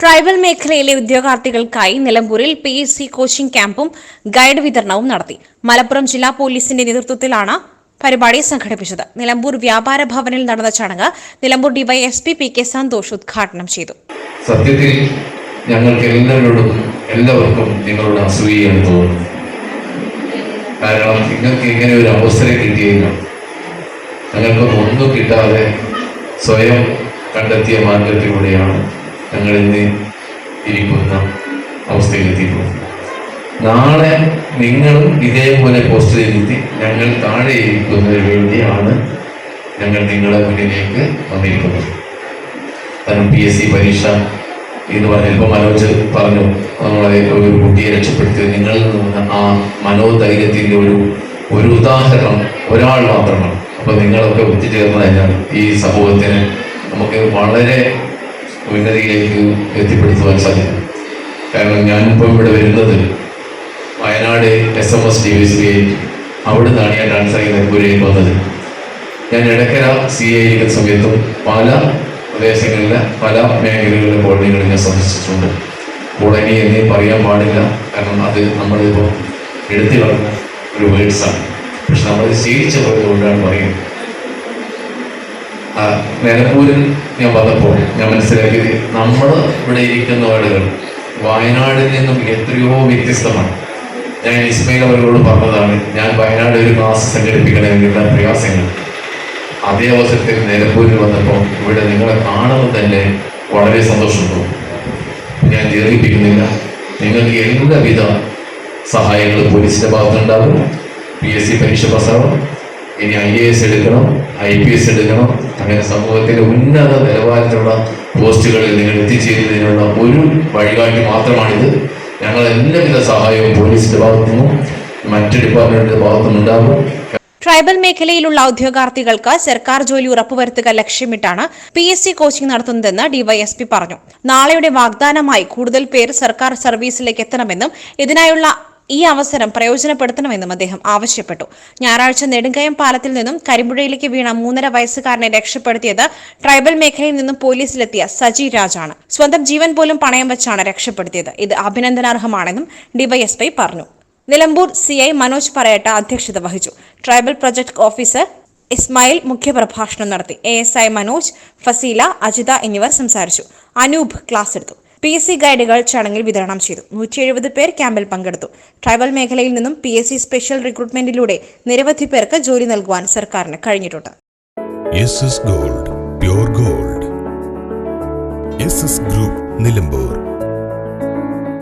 Tribal മേഖലയിലെ ഉദ്യോഗാർത്ഥികൾക്കായി നിലമ്പൂരിൽ പി എസ് സി കോച്ചിംഗ് ക്യാമ്പും ഗൈഡ് വിതരണവും നടത്തി. മലപ്പുറം ജില്ലാ പോലീസിന്റെ നേതൃത്വത്തിലാണ് പരിപാടി സംഘടിപ്പിച്ചത്. നിലമ്പൂർ വ്യാപാര ഭവനിൽ നടന്ന ചടങ്ങ് Nilambur DYSP P K Santhosh ഉദ്ഘാടനം ചെയ്തു. സത്യത്തിൽ ഞങ്ങൾക്ക് എല്ലാവരോടും എല്ലാവർക്കും നിങ്ങളോട് അസൂയാണ് തോന്നുന്നു കാരണം നിങ്ങൾക്ക് ഇങ്ങനെ ഒരു അവസരം കിട്ടിയില്ല ഞങ്ങൾക്കൊന്നും ഒന്നും കിട്ടാതെ സ്വയം കണ്ടെത്തിയ മാർഗത്തിലൂടെയാണ് ഞങ്ങൾ ഇന്ന് ഇരിക്കുന്ന അവസ്ഥയിലെത്തിയിട്ടുള്ളത് നാളെ നിങ്ങളും ഇതേപോലെ പോസ്റ്റിലിരുത്തി ഞങ്ങൾ താഴെ ഇരിക്കുന്നതിന് വേണ്ടിയാണ് ഞങ്ങൾ നിങ്ങളെ മുന്നിലേക്ക് വന്നിരിക്കുന്നത്. കാരണം പി എസ് സി പരീക്ഷ എന്ന് പറഞ്ഞ ഇപ്പോൾ മനോജ് പറഞ്ഞു നമ്മളെ ഒരു കുട്ടിയെ രക്ഷപ്പെടുത്തിയത് നിങ്ങളിൽ നിന്ന് ആ മനോധൈര്യത്തിന്റെ ഒരു ഒരു ഉദാഹരണം ഒരാൾ മാത്രമാണ്. അപ്പോൾ നിങ്ങളൊക്കെ ഒത്തുചേർന്ന് തന്നെയാണ് ഈ സമൂഹത്തിന്. നമുക്ക് വളരെ ഉന്നതിയിലേക്ക് എത്തിപ്പെടുത്തുവാൻ സാധിക്കും. കാരണം ഞാനിപ്പോൾ ഇവിടെ വരുന്നത് Wayanad S M S T V C I അവിടെ നിന്നാണ് ഞാൻ ഡാൻസ് ആയി നിലമ്പൂരിലേക്ക് വന്നത്. ഞാൻ ഇടക്കര സി ഐ ഇരിക്കുന്ന സമയത്തും പല പ്രദേശങ്ങളിലെ പല മേഖലകളിലെ കോളനികളിൽ ഞാൻ സന്ദർശിച്ചിട്ടുണ്ട്. കോളനി എന്നേ പറയാൻ പാടില്ല. കാരണം അത് നമ്മളിപ്പോൾ എടുത്തു കളഞ്ഞ ഒരു വേർഡ്സാണ് പക്ഷെ നമ്മൾ ശീലിച്ച പോയതുകൊണ്ടാണ് പറയുന്നത്. നിലമ്പൂരിൽ ഞാൻ വന്നപ്പോൾ ഞാൻ മനസ്സിലാക്കിയത് നമ്മൾ ഇവിടെ ഇരിക്കുന്ന ആളുകൾ വയനാടിൽ നിന്നും എത്രയോ വ്യത്യസ്തമാണ്. ഞാൻ ഇസ്മയിൽ അവരോട് പറഞ്ഞതാണ് ഞാൻ വയനാട് ഒരു ക്ലാസ് സംഘടിപ്പിക്കണമെന്നുള്ള പ്രയാസങ്ങൾ. അതേ അവസരത്തിൽ നിലമ്പൂരിൽ വന്നപ്പോൾ ഇവിടെ നിങ്ങളെ കാണുമ്പോൾ തന്നെ വളരെ സന്തോഷം തോന്നും. ഞാൻ ദീർഘിപ്പിക്കുന്നില്ല. നിങ്ങൾക്ക് എല്ലാവിധ സഹായങ്ങളും പോലീസിന്റെ ഭാഗത്തുണ്ടാകും പി എസ് സി പരീക്ഷ പാസ്സാവും. ഇനി ഐ എ എസ് എടുക്കണം ഐ പി എസ് എടുക്കണം. അങ്ങനെ സമൂഹത്തിലെ ഉന്നത നിലവാരത്തിലുള്ള പോസ്റ്റുകളിൽ നിങ്ങൾ എത്തിച്ചേരുന്നതിനുള്ള ഒരു വഴികാട്ടി മാത്രമാണിത്. ഞങ്ങൾ എല്ലാവിധ സഹായവും പോലീസിന്റെ ഭാഗത്തു നിന്നും മറ്റ് ഡിപ്പാർട്ട്മെന്റിന്റെ ഭാഗത്തു നിന്നുണ്ടാകും ട്രൈബൽ മേഖലയിലുള്ള ഉദ്യോഗാർത്ഥികൾക്ക് സർക്കാർ ജോലി ഉറപ്പുവരുത്തുക ലക്ഷ്യമിട്ടാണ് പി എസ് സി കോച്ചിംഗ് നടത്തുന്നതെന്ന് ഡിവൈഎസ്പി പറഞ്ഞു. നാളെയുടെ വാഗ്ദാനമായി കൂടുതൽ പേർ സർക്കാർ സർവീസിലേക്ക് എത്തണമെന്നും ഇതിനായുള്ള ഈ അവസരം പ്രയോജനപ്പെടുത്തണമെന്നും അദ്ദേഹം ആവശ്യപ്പെട്ടു. ഞായറാഴ്ച നെടുങ്കയം പാലത്തിൽ നിന്നും കരിമ്പുഴയിലേക്ക് വീണ മൂന്നര വയസ്സുകാരനെ രക്ഷപ്പെടുത്തിയത് ട്രൈബൽ മേഖലയിൽ നിന്നും പോലീസിലെത്തിയ സജി രാജാണ്. സ്വന്തം ജീവൻ പോലും പണയം വെച്ചാണ് രക്ഷപ്പെടുത്തിയത്. ഇത് അഭിനന്ദനാർഹമാണെന്നും ഡിവൈഎസ്പി പറഞ്ഞു. നിലമ്പൂർ സി ഐ മനോജ് പറയട്ട അധ്യക്ഷത വഹിച്ചു. ട്രൈബൽ പ്രൊജക്ട് ഓഫീസർ ഇസ്മായിൽ മുഖ്യപ്രഭാഷണം നടത്തി. A S I Manoj Fasila Ajitha എന്നിവർ സംസാരിച്ചു. അനൂപ് ക്ലാസ് എടുത്തു. പി എസ് സി ഗൈഡുകൾ ചടങ്ങിൽ വിതരണം ചെയ്തു. നൂറ്റി എഴുപത് പേർ ക്യാമ്പിൽ പങ്കെടുത്തു. ട്രൈബൽ മേഖലയിൽ നിന്നും പി എസ് സി സ്പെഷ്യൽ റിക്രൂട്ട്മെന്റിലൂടെ നിരവധി പേർക്ക് ജോലി നൽകുവാൻ സർക്കാരിന് കഴിഞ്ഞിട്ടുണ്ട്. Gold gold group Nilambur